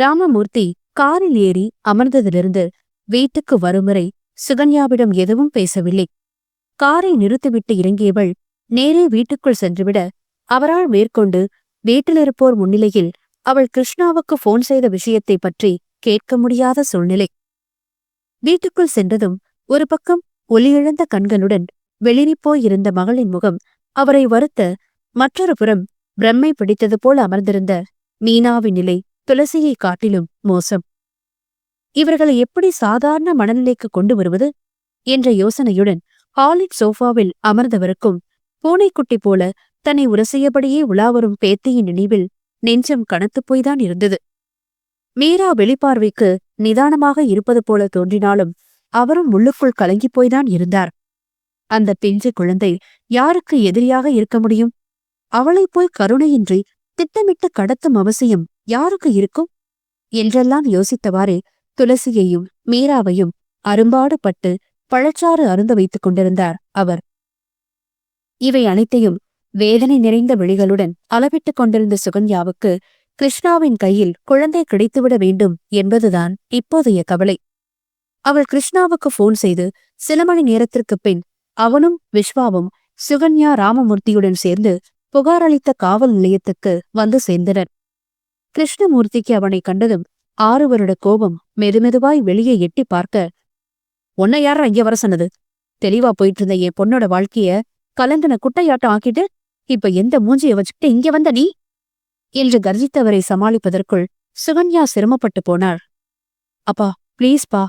ராமமூர்த்தி காரில் ஏறி அமர்ந்ததிலிருந்து வீட்டுக்கு வருமுறை சுகன்யாவிடம் எதுவும் பேசவில்லை. காரை நிறுத்திவிட்டு இறங்கியவள் நேரே வீட்டுக்குள் சென்றுவிட அவரால் மேற்கொண்டு வீட்டிலிருப்போர் முன்னிலையில் அவள் கிருஷ்ணாவுக்கு போன் செய்த விஷயத்தை பற்றி கேட்க முடியாத சூழ்நிலை. வீட்டுக்குள் சென்றதும் ஒரு பக்கம் ஒலியிழந்த கண்களுடன் வெளிரிப் மகளின் முகம் அவரை வருத்த மற்றொரு புறம் பிரம்மை பிடித்தது போல் அமர்ந்திருந்த மீனாவின் நிலை துளசியை காட்டிலும் மோசம். இவர்களை எப்படி சாதாரண மனநிலைக்கு கொண்டு வருவது? என்ற யோசனையுடன் ஹாலிட் சோஃபாவில் அமர்ந்தவருக்கும் பூனைக்குட்டி போல தன்னை உரசியபடியே உலாவரும் பேத்தியின் நினைவில் நெஞ்சம் கனத்துப் போய்தான் இருந்தது. மீரா வெளிப்பார்வைக்கு நிதானமாக இருப்பது போல தோன்றினாலும் அவரும் உள்ளுக்குள் கலங்கிப் போய்தான் இருந்தார். அந்த பிஞ்சு குழந்தை யாருக்கு எதிரியாக இருக்க முடியும்? அவளைப் போய் கருணையின்றி திட்டமிட்டு கடத்தும் அவசியம் யாருக்கு இருக்கும்? என்றெல்லாம் யோசித்தவாறே துளசியையும் மீராவையும் அரும்பாடு பட்டு பழச்சாறு அருந்த வைத்துக் கொண்டிருந்தார் அவர். இவை அனைத்தையும் வேதனை நிறைந்த விழிகளுடன் அளவிட்டுக் கொண்டிருந்த சுகன்யாவுக்கு கிருஷ்ணாவின் கையில் குழந்தை கிடைத்துவிட வேண்டும் என்பதுதான் இப்போதைய கவலை. அவள் கிருஷ்ணாவுக்கு போன் செய்து சில மணி நேரத்திற்குப் பின் அவனும் விஸ்வாவும் சுகன்யா ராமமூர்த்தியுடன் சேர்ந்து புகார் அளித்த காவல் நிலையத்துக்கு வந்து சேர்ந்தனர். கிருஷ்ணமூர்த்திக்கு அவனை கண்டதும் ஆறு வருட கோபம் மெதுமெதுவாய் வெளியே எட்டி பார்க்க உன்னை யாரா இங்க வர சொன்னது? தெளிவா போயிட்டு இருந்த என் பொண்ணோட வாழ்க்கைய கலந்தன குட்டையாட்டம் ஆக்கிட்டு இப்ப எந்த மூஞ்சிய வச்சுக்கிட்டு இங்க வந்த நீ? என்று கர்ஜித்தவரை சமாளிப்பதற்குள் சுகன்யா சிரமப்பட்டு போனாள். அப்பா ப்ளீஸ் பா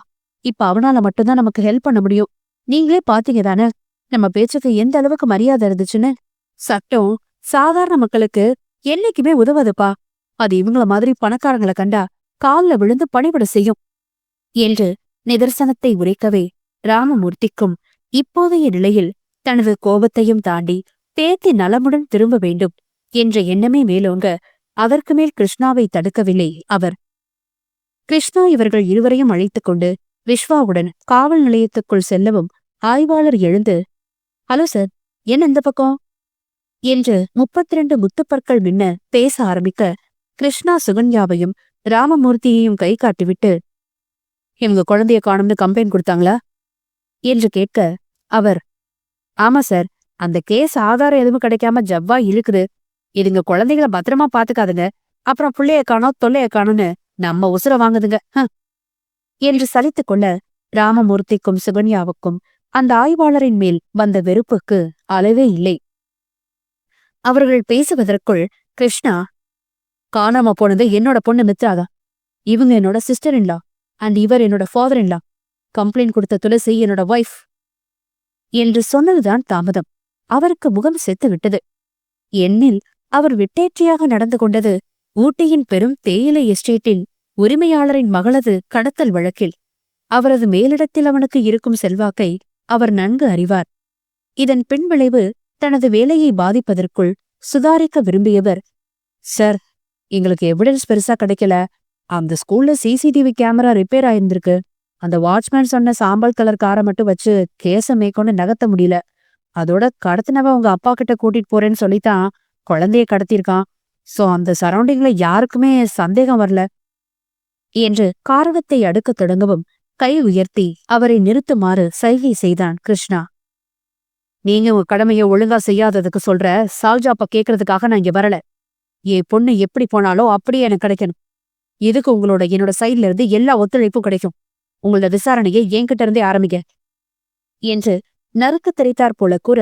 இப்ப அவனால மட்டும்தான் நமக்கு ஹெல்ப் பண்ண முடியும். நீங்களே பாத்தீங்க தானே நம்ம பேச்சுக்கு எந்த அளவுக்கு மரியாதை இருந்துச்சுன்னு? சட்டம் சாதாரண மக்களுக்கு என்னைக்குமே உதவாதுப்பா. அது இவங்கள மாதிரி பணக்காரங்களை கண்டா கால்ல விழுந்து பணிபட செய்யும். என்று நிதர்சனத்தை உரைக்கவே ராமமூர்த்திக்கும் இப்போதைய நிலையில் தனது கோபத்தையும் தாண்டி பேத்தி நலமுடன் திரும்ப வேண்டும் என்ற எண்ணமே மேலோங்க அதற்கு மேல் கிருஷ்ணாவை தடுக்கவில்லை அவர். கிருஷ்ணா இவர்கள் இருவரையும் அழைத்துக் கொண்டு விஸ்வாவுடன் காவல் நிலையத்துக்குள் செல்லவும் ஆய்வாளர் எழுந்து ஹலோ சார் என்ன இந்த பக்கம்? என்று முப்பத்தி ரெண்டு முத்துப்பற்கள் மின்ன பேச ஆரம்பிக்க கிருஷ்ணா சுகன்யாவையும் ராமமூர்த்தியையும் கை காட்டிவிட்டு இவங்க குழந்தைய காணும்னு கம்ப்ளைண்ட் கொடுத்தாங்களா? என்று கேட்க அவர் ஆமா சார் அந்த கேஸ் ஆதாரம் எதுவும் கிடைக்காம ஜவ்வா இழுக்குது. இதுங்க குழந்தைகள பத்திரமா பாத்துக்காதுங்க. அப்புறம் பிள்ளைய காணோ தொல்லைய காணோன்னு நம்ம உசுர வாங்குதுங்க. ஹ. என்று சலித்துக் கொள்ள ராமமூர்த்திக்கும் சுகன்யாவுக்கும் அந்த ஆய்வாளரின் மேல் வந்த வெறுப்புக்கு அளவே இல்லை. அவர்கள் பேசுவதற்குள் கிருஷ்ணா காணாம போனது என்னோட பொண்ணு மித்ராதா. இவங்க என்னோட சிஸ்டர் இன்லா அண்ட் இவர் என்னோட ஃபாதர் இன்லா கம்ப்ளைண்ட் கொடுத்த துளசி என்னோட ஒய்ஃப் என்று சொன்னதுதான் தாமதம். அவருக்கு முகம் செத்து விட்டது எண்ணில் அவர் விட்டேற்றியாக நடந்து கொண்டது ஊட்டியின் பெரும் தேயிலை எஸ்டேட்டின் உரிமையாளரின் மகளது கடத்தல் வழக்கில். அவரது மேலிடத்தில் அவனுக்கு இருக்கும் செல்வாக்கை அவர் நன்கு அறிவார். இதன் பின்விளைவு தனது வேலையை பாதிப்பதற்குள் சுதாரிக்க விரும்பியவர் சார் எங்களுக்கு எவிடன்ஸ் பெருசா கிடைக்கல. அந்த ஸ்கூல்ல சிசிடிவி கேமரா ரிப்பேர் ஆயிருந்திருக்கு. அந்த வாட்ச்மேன் சொன்ன சாம்பல் கலர் காரை மட்டும் வச்சு கேஸ மேற்கொண்டு நகர்த்த முடியல. அதோட கடத்தினவன் உங்க அப்பா கிட்ட கூட்டிட்டு போறேன்னு சொல்லித்தான் குழந்தைய கடத்தியிருக்கான். சோ அந்த சரௌண்டிங்ல யாருக்குமே சந்தேகம் வரல. என்று காரணத்தை அடுக்கத் தொடங்கவும் கை உயர்த்தி அவரை நிறுத்துமாறு சைகை செய்தான் கிருஷ்ணா. நீங்க உங்க கடமையை ஒழுங்கா செய்யாததுக்கு சொல்ற சால்ஜாப்ப கேக்குறதுக்காக நான் இங்க வரல. என் பொண்ணு எப்படி போனாலோ அப்படியே எனக்கு கிடைக்கணும். இதுக்கு உங்களோட என்னோட சைட்ல இருந்து எல்லா ஒத்துழைப்பும் கிடைக்கும். உங்களோட விசாரணையை என்கிட்ட இருந்தே ஆரம்பிங்க. என்று நறுக்கு தெரித்தாற் போல கூற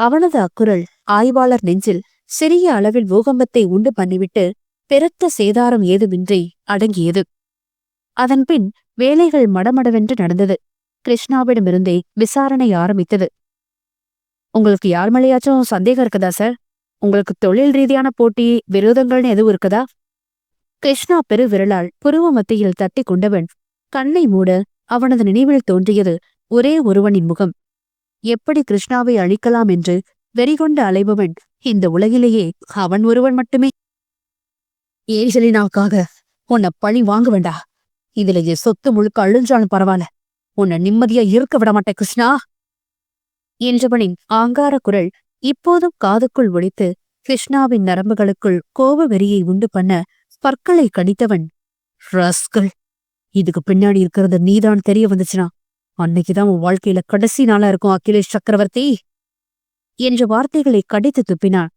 அவனது அக்குரல் ஆய்வாளர் நெஞ்சில் சிறிய அளவில் பூகம்பத்தை உண்டு பண்ணிவிட்டு பெருத்த சேதாரம் ஏதுமின்றி அடங்கியது. அதன்பின் வேலைகள் மடமடவென்று நடந்தது. கிருஷ்ணாவிடமிருந்தே விசாரணை ஆரம்பித்தது. உங்களுக்கு யார் மேலேயாச்சும் சந்தேகம் இருக்குதா சார்? உங்களுக்கு தொழில் ரீதியான போட்டி விரோதங்கள்னு எதுவும் இருக்குதா? கிருஷ்ணா பெருவிரலால் புருவ மத்தியில் தட்டி கொண்டவன் கண்ணை மூட அவனது நினைவில் தோன்றியது ஒரே ஒருவனின் முகம். எப்படி கிருஷ்ணாவை அழிக்கலாம் என்று வெறிகொண்டு அலைபவன் இந்த உலகிலேயே அவன் ஒருவன் மட்டுமே? ஏஞ்சலினாவுக்காக உன்னை பழி வாங்க வேண்டா. இதுல என் சொத்து முழுக்க அழிஞ்சாலும் பரவாயில்ல. உன்னை நிம்மதியா இருக்க விட மாட்டேன் கிருஷ்ணா. என்றவனின் ஆங்கார குரல் இப்போதும் காதுக்குள் ஒழித்து கிருஷ்ணாவின் நரம்புகளுக்குள் கோப வெறியை உண்டு பண்ண பற்களை கடித்தவன் ரஸ்கல். இதுக்கு பின்னாடி இருக்கிறது நீதான் தெரிய வந்துச்சுனா. அன்னைக்குதான் உன் வாழ்க்கையில கடைசி நாளா இருக்கும் அகிலேஷ் சக்கரவர்த்தி. என்ற வார்த்தைகளை கடித்து துப்பினான்.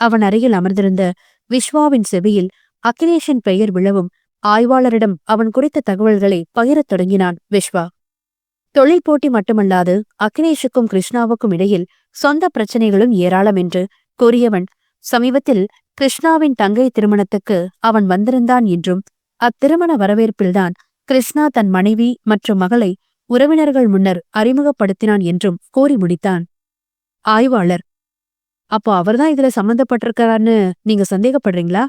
அவன் அருகில் அமர்ந்திருந்த விஸ்வாவின் செவியில் அகிலேஷின் பெயர் விழவும் ஆய்வாளரிடம் அவன் குறித்த தகவல்களை பகிரத் தொடங்கினான் விஸ்வா தொழில் போட்டி மட்டுமல்லாது அக்னேஷுக்கும் கிருஷ்ணாவுக்கும் இடையில் சொந்த பிரச்சனைகளும் ஏராளம் என்று கூறியவன் சமீபத்தில் கிருஷ்ணாவின் தங்கை திருமணத்துக்கு அவன் வந்திருந்தான் என்றும் அத்திருமண வரவேற்பில்தான் கிருஷ்ணா தன் மனைவி மற்றும் மகளை உறவினர்கள் முன்னர் அறிமுகப்படுத்தினான் என்றும் கூறி முடித்தான். ஆய்வாளர் அப்போ அவர்தான் இதுல சம்பந்தப்பட்டிருக்காரான்னு நீங்க சந்தேகப்படுறீங்களா?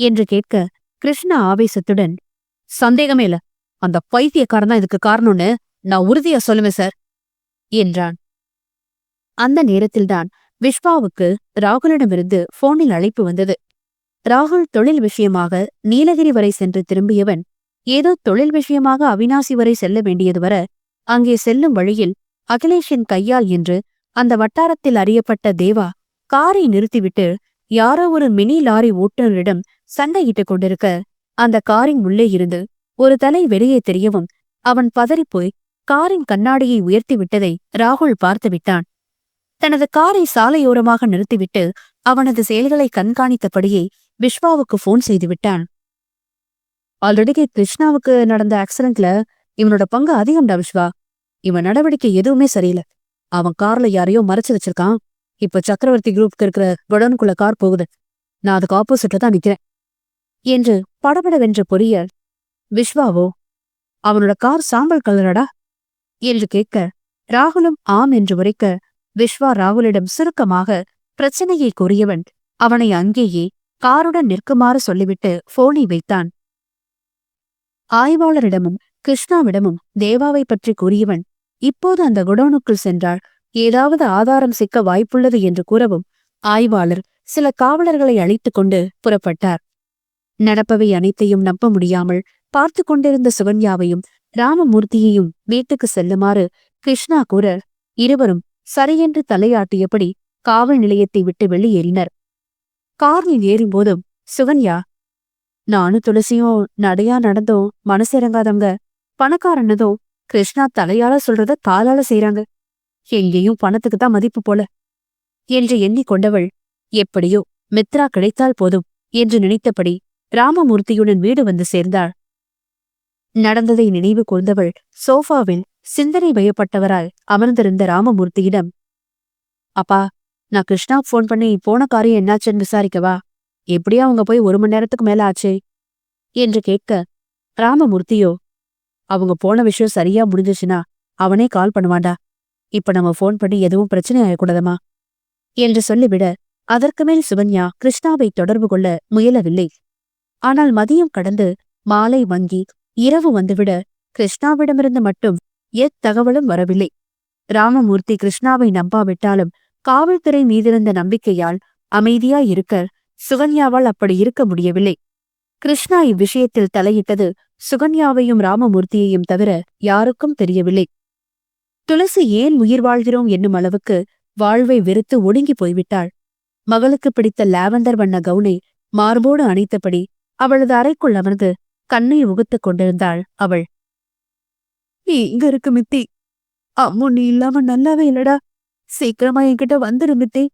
என்று கேட்க கிருஷ்ணா ஆவேசத்துடன் சந்தேகமே இல்ல அந்த பைத்தியக்காரன் தான் இதுக்கு காரணம்னு நான் உறுதியா சொல்லுவேன் சார் என்றான். அந்த நேரத்தில்தான் விஷ்வாவுக்கு ராகுலிடமிருந்து போனில் அழைப்பு வந்தது. ராகுல் தொழில் விஷயமாக நீலகிரி வரை சென்று திரும்பியவன் ஏதோ தொழில் விஷயமாக அவினாசி வரை செல்ல வேண்டியது வர அங்கே செல்லும் வழியில் அகிலேஷின் கையால் என்று அந்த வட்டாரத்தில் அறியப்பட்ட தேவா காரை நிறுத்திவிட்டு யாரோ ஒரு மினி லாரி ஓட்டுநரிடம் சண்டையிட்டுக் கொண்டிருக்க அந்த காரின் உள்ளே இருந்து ஒரு தலை வெளியே தெரியவும் அவன் பதறிப்போய் காரின் கண்ணாடியை உயர்த்தி விட்டதை ராகுல் பார்த்து விட்டான் தனது காரை சாலையோரமாக நிறுத்திவிட்டு அவனது செயல்களை கண்காணித்தபடியே விஸ்வாவுக்கு போன் செய்து விட்டான் ஆல்ரெடி கிருஷ்ணாவுக்கு நடந்த ஆக்சிடென்ட்ல இவனோட பங்கு அதிகம்டா விஸ்வா இவன் நடவடிக்கை எதுவுமே சரியில்லை. அவன் கார்ல யாரையோ மறைச்சு வச்சிருக்கான். இப்ப சக்கரவர்த்தி குரூப்க்கு இருக்கிற குடனுக்குள்ள கார் போகுது. நான் அதுக்கு ஆப்போசிட்ல தான் நிக்கிறேன். என்று படபடவென்ற பொறிய விஸ்வாவோ அவனோட கார் சாம்பல் கலரடா என்று கேட்க ராகுலும் ஆம் என்று உரைக்க விஸ்வா ராகுலிடம் சுருக்கமாக பிரச்சனையை கூறியவன் அவனை அங்கேயே காருடன் நிற்குமாறு சொல்லிவிட்டு போனை வைத்தான். ஆய்வாளரிடமும் கிருஷ்ணாவிடமும் தேவாவை பற்றி கூறியவன் இப்போது அந்த குடோனுக்குள் சென்றால் ஏதாவது ஆதாரம் சிக்க வாய்ப்புள்ளது என்று கூறவும் ஆய்வாளர் சில காவலர்களை அழைத்துக் கொண்டு புறப்பட்டார். நடப்பவை அனைத்தையும் நம்ப முடியாமல் பார்த்து கொண்டிருந்த சுகன்யாவையும் ராமமூர்த்தியையும் வீட்டுக்கு செல்லுமாறு கிருஷ்ணா கூற இருவரும் சரியென்று தலையாட்டியபடி காவல் நிலையத்தை விட்டு வெளியேறினர். காரில் ஏறும்போதும் சுகன்யா நானும் துளசியும் நடையா நடந்தோம் மனசு இறங்காதவங்க பணக்காரனதும் கிருஷ்ணா தலையால சொல்றத காலால செய்றாங்க. எங்கேயும் பணத்துக்கு தான் மதிப்பு போல. என்று எண்ணிக்கொண்டவள் எப்படியோ மித்ரா கிடைத்தால் போதும் என்று நினைத்தபடி ராமமூர்த்தியுடன் வீடு வந்து சேர்ந்தாள். நடந்ததை நினைவு கூர்ந்தவள் சோஃபாவில் சிந்தனை பயப்பட்டவரால் அமர்ந்திருந்த ராமமூர்த்தியிடம் அப்பா நான் கிருஷ்ணா ஃபோன் பண்ணி போன காரியம் என்னாச்சுன்னு விசாரிக்கவா? எப்படியா அவங்க போய் ஒரு மணி நேரத்துக்கு மேல ஆச்சே? என்று கேட்க ராமமூர்த்தியோ அவங்க போன விஷயம் சரியா முடிஞ்சிச்சுன்னா அவனே கால் பண்ணுவான்டா. இப்ப நம்ம ஃபோன் பண்ணி எதுவும் பிரச்சனை ஆகக்கூடாதமா என்று சொல்லிவிட அதற்கு மேல் சுகன்யா கிருஷ்ணாவை தொடர்பு கொள்ள முயலவில்லை. ஆனால் மதியம் கடந்து மாலை வங்கி இரவு வந்துவிட. கிருஷ்ணாவிடமிருந்து மட்டும் எத்தகவலும் வரவில்லை. ராமமூர்த்தி கிருஷ்ணாவை நம்பாவிட்டாலும் காவல்துறை மீதிருந்த நம்பிக்கையால் அமைதியாய் இருக்க சுகன்யாவால் அப்படி இருக்க முடியவில்லை. கிருஷ்ணா இவ்விஷயத்தில் தலையிட்டது சுகன்யாவையும் ராமமூர்த்தியையும் தவிர யாருக்கும் தெரியவில்லை. துளசி ஏன் உயிர் வாழ்கிறோம் என்னும் அளவுக்கு வாழ்வை வெறுத்து ஒடுங்கி போய்விட்டாள். மகளுக்கு பிடித்த லாவெண்டர் வண்ண கவுனை மார்போடு அணைத்தபடி அவளது அறைக்குள் அமர்ந்து கண்ணை உகுத்துக் கொண்டிருந்தாள் அவள். நீ இங்க இருக்கு மித்தி. அம்மு நீ இல்லாம நல்லாவே இல்லடா. சீக்கிரமா என்கிட்ட வந்துரு மித்தி.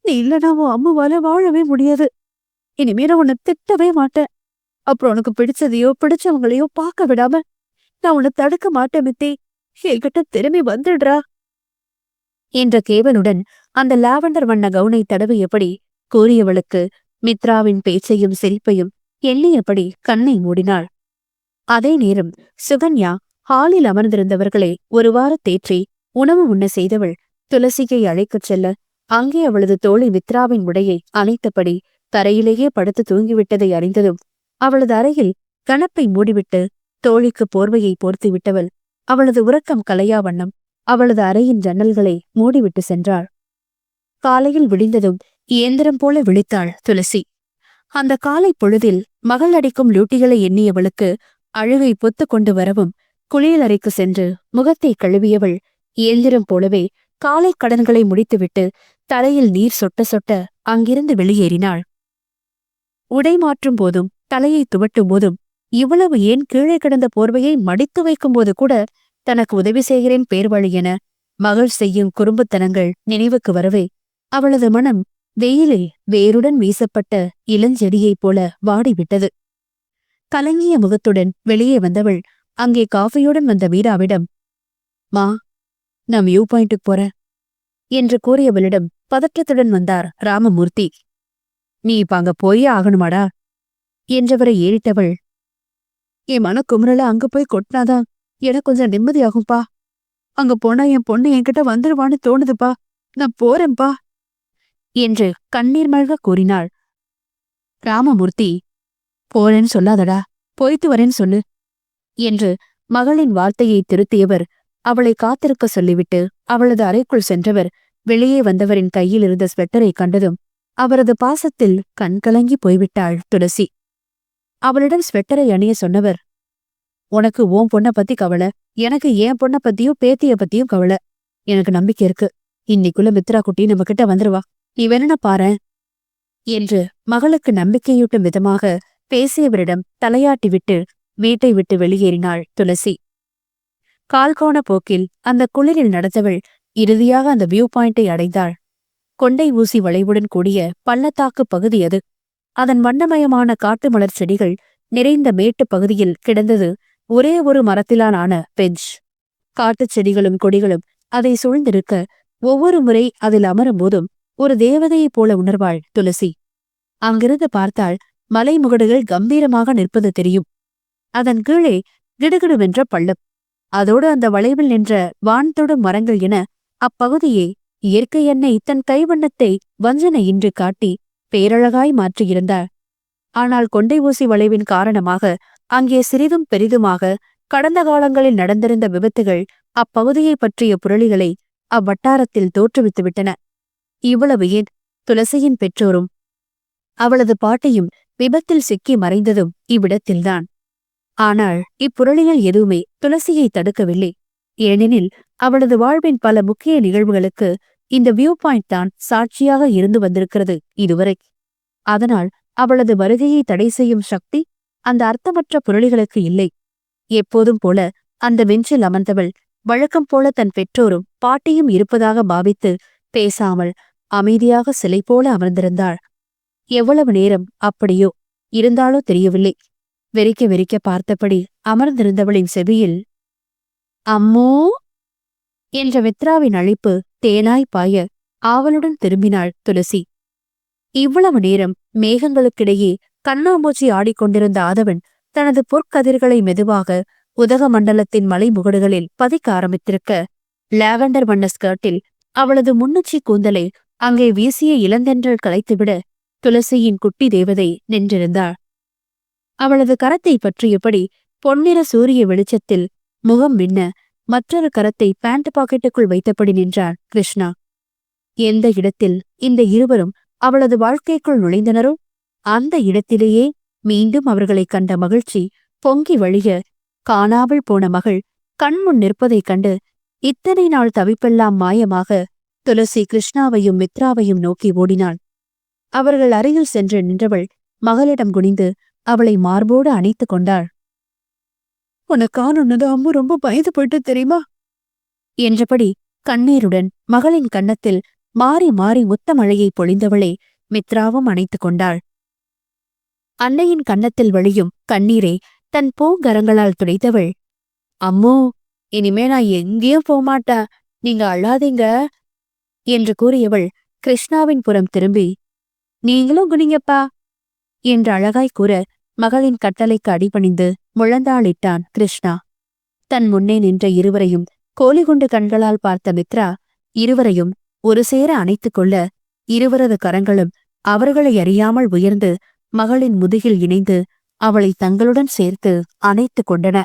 நீ இல்லனா உன் அம்முவால வாழவே முடியாது. இனிமே நான் உன்னை திட்டவே மாட்டேன். அப்புறம் உனக்கு பிடிச்சதையோ பிடிச்சவங்களையோ பார்க்க விடாம நான் உன்னை தடுக்க மாட்டேன் மித்தி. என்கிட்ட திரும்பி வந்துடுறா. என்ற கேவலுடன் அந்த லாவெண்டர் வண்ண கவுனை தடவியபடி கூறியவளுக்கு மித்ராவின் பேச்சையும் சிரிப்பையும் எண்ணியபடி கண்ணை மூடினாள். அதே நேரம் சுகன்யா ஹாலில் அமர்ந்திருந்தவர்களை ஒருவாறு தேற்றி உணவு உண்ண செய்தவள் துளசியை அழைக்கச் செல்ல அங்கே அவளது தோழி மித்ராவின் உடையை அணைத்தபடி தரையிலேயே படுத்து தூங்கிவிட்டதை அறிந்ததும் அவளது அறையில் கணப்பை மூடிவிட்டு தோழிக்கு போர்வையை போர்த்து விட்டவள் அவளது உறக்கம் கலையா வண்ணம் அவளது அறையின் ஜன்னல்களை மூடிவிட்டு சென்றாள். காலையில் விடிந்ததும் இயந்திரம் போல விழித்தாள் துளசி. அந்த காலை பொழுதில் மகள் அடிக்கும் லூட்டிகளை எண்ணியவளுக்கு அழுகை பொத்து கொண்டு வரவும் குளியலறைக்கு சென்று முகத்தை கழுவியவள் இயந்திரம் போலவே காலை கடன்களை முடித்துவிட்டு தலையில் நீர் சொட்ட சொட்ட அங்கிருந்து வெளியேறினாள். உடை மாற்றும் போதும் தலையை துவட்டும் போதும் இவ்வளவு ஏன் கீழே கிடந்த போர்வையை மடித்து வைக்கும்போது கூட தனக்கு உதவி செய்கிறேன் பேர்வழி என மகள் செய்யும் குறும்புத்தனங்கள் நினைவுக்கு வரவே அவளது மனம் வெயிலில் வேருடன் வீசப்பட்ட இளஞ்செடியைப் போல வாடிவிட்டது. கலங்கிய முகத்துடன் வெளியே வந்தவள் அங்கே காஃபியுடன் வந்த வீராவிடம் மா நான் வியூ பாயிண்ட்டுக்கு போறேன் என்று கூறியவளிடம் பதற்றத்துடன் வந்தார் ராமமூர்த்தி. நீ இப்ப அங்க போயே ஆகணுமாடா என்றவரை ஏறிட்டவள். என் மன குமுறல அங்க போய் கொட்டினாதான் எனக்கு கொஞ்சம் நிம்மதியாகும்பா. அங்க போனா என் பொண்ணு என்கிட்ட வந்துடுவான்னு தோணுதுப்பா. நான் போறேன்பா என்று கண்ணீர் மழ்க கூறினாள். ராமமூர்த்தி போறேன்னு சொல்லாதடா போய்த்து வரேன்னு சொல்லு என்று மகளின் வார்த்தையை திருத்தியவர் அவளை காத்திருக்க சொல்லிவிட்டு அவளது அறைக்குள் சென்றவர் வெளியே வந்தவரின் கையில் இருந்த ஸ்வெட்டரை கண்டதும் அவரது பாசத்தில் கண்கலங்கி போய்விட்டாள் துளசி. அவளிடம் ஸ்வெட்டரை அணிய சொன்னவர் உனக்கு உன் பொண்ண பத்தி கவலை எனக்கு என் பொண்ண பத்தியும் பேத்திய பத்தியும் கவலை எனக்கு நம்பிக்கை இருக்கு. இன்னைக்குள்ள மித்ரா குட்டி நம்ம கிட்ட வந்துருவா. நீ பாரு பாரேன் என்று மகளுக்கு நம்பிக்கையூட்டும் விதமாக பேசியவரிடம் தலையாட்டி விட்டு வீட்டை விட்டு வெளியேறினாள் துளசி. கால்கோண போக்கில் அந்த குளிரில் நடந்தவள் இறுதியாக அந்த வியூ பாயிண்டை அடைந்தாள். கொண்டை ஊசி வளைவுடன் கூடிய பள்ளத்தாக்கு பகுதி அது. அதன் வண்ணமயமான காட்டு மலர் செடிகள் நிறைந்த மேட்டுப் பகுதியில் கிடந்தது ஒரே ஒரு மரத்திலான பெஞ்ச். காட்டுச் செடிகளும் கொடிகளும் அதை சூழ்ந்திருக்க ஒவ்வொரு முறை அதில் அமரும்போதும் ஒரு தேவதையைப் போல உணர்வாள் துளசி. அங்கிருந்து பார்த்தால் மலைமுகடுகள் கம்பீரமாக நிற்பது தெரியும். அதன் கீழே கிடுகிடுவென்ற பள்ளம். அதோடு அந்த வளைவில் நின்ற வான்தொடும் மரங்கள் என அப்பகுதியை இயற்கை எண்ணெய் தன் கைவண்ணத்தை வஞ்சனையின்றி காட்டி பேரழகாய் மாற்றியிருந்தார் ஆனால் கொண்டை ஊசி வளைவின் காரணமாக அங்கே சிறிதும் பெரிதுமாக கடந்த காலங்களில் நடந்திருந்த விபத்துகள் அப்பகுதியைப் பற்றிய புரளிகளை அவ்வட்டாரத்தில் தோற்றுவித்துவிட்டன. இவ்வளவு ஏன்? துளசியின் பெற்றோரும் அவளது பாட்டியும் விபத்தில் சிக்கி மறைந்ததும் இவ்விடத்தில்தான். ஆனால் இப்புரளிகள் எதுவுமே துளசியை தடுக்கவில்லை. ஏனெனில் அவளது வாழ்வின் பல முக்கிய நிகழ்வுகளுக்கு இந்த வியூ பாயிண்ட் தான் சாட்சியாக இருந்து வந்திருக்கிறது இதுவரை. அதனால் அவளது வருகையை தடை செய்யும் சக்தி அந்த அர்த்தமற்ற புரளிகளுக்கு இல்லை. எப்போதும் போல அந்த வெஞ்சில் அமர்ந்தவள் வழக்கம் போல தன் பெற்றோரும் பாட்டியும் இருப்பதாக பாவித்து பேசாமல் அமைதியாக சிலை போல அமர்ந்திருந்தாள். எவ்வளவு நேரம் அப்படியோ இருந்தாலோ தெரியவில்லை. வெறிக்க வெறிக்க பார்த்தபடி அமர்ந்திருந்தவளின் செவியில் அம்மோ! என்ற வித்ராவின் அழைப்பு தேனாய் பாய ஆவலுடன் திரும்பினாள் துளசி. இவ்வளவு நேரம் மேகங்களுக்கிடையே கண்ணாமூச்சி ஆடிக்கொண்டிருந்த ஆதவன் தனது பொற்கதிர்களை மெதுவாக உதகமண்டலத்தின் மலைமுகடுகளில் பதிக்க ஆரம்பித்திருக்க லாவெண்டர் வண்ண ஸ்கர்ட்டில் அவளது முன்னுச்சி கூந்தலை அங்கே வீசிய இளந்தென்றல் கலைத்துவிட துளசியின் குட்டி தேவதை நின்றிருந்தாள். அவளது கரத்தை பற்றியபடி பொன்னிற சூரிய வெளிச்சத்தில் முகம் மின்ன மற்றொரு கரத்தை பேண்ட் பாக்கெட்டுக்குள் வைத்தபடி நின்றார் கிருஷ்ணா. எந்த இடத்தில் இந்த இருவரும் அவளது வாழ்க்கைக்குள் நுழைந்தனரோ? அந்த இடத்திலேயே மீண்டும் அவர்களைக் கண்ட மகிழ்ச்சி பொங்கி வழிய காணாமல் போன மகள் கண்முன் நிற்பதைக் கண்டு இத்தனை நாள் தவிப்பெல்லாம் மாயமாக துளசி கிருஷ்ணாவையும் மித்ராவையும் நோக்கி ஓடினாள். அவர்கள் அருகில் சென்று நின்றவள் மகளிடம் குனிந்து அவளை மார்போடு அணைத்துக் கொண்டாள். உனக்கானுன்னது அம்மு ரொம்ப பயந்து போயிட்டு தெரியுமா? என்றபடி கண்ணீருடன் மகளின் கன்னத்தில் மாறி மாறி முத்தமழையை பொழிந்தவளே மித்ராவும் அணைத்துக் கொண்டாள். அன்னையின் கன்னத்தில் வழியும் கண்ணீரை தன் பூங்கரங்களால் துடைத்தவள் அம்மோ இனிமே நான் எங்கேயும் போமாட்டேன். நீங்க அழாதீங்க என்று கூறியவள் கிருஷ்ணாவின் புறம் திரும்பி நீங்களும் குனிங்கப்பா என்று அழகாய் கூற மகளின் கட்டளைக்கு அடிபணிந்து முழந்தாளிட்டான் கிருஷ்ணா. தன் முன்னே நின்ற இருவரையும் கோலிகுண்டு கண்களால் பார்த்த மித்ரா இருவரையும் ஒரு சேர அணைத்துக் கொள்ள இருவரது கரங்களும் அவர்களை அறியாமல் உயர்ந்து மகளின் முதுகில் இணைந்து அவளை தங்களுடன் சேர்த்து அணைத்துக் கொண்டன.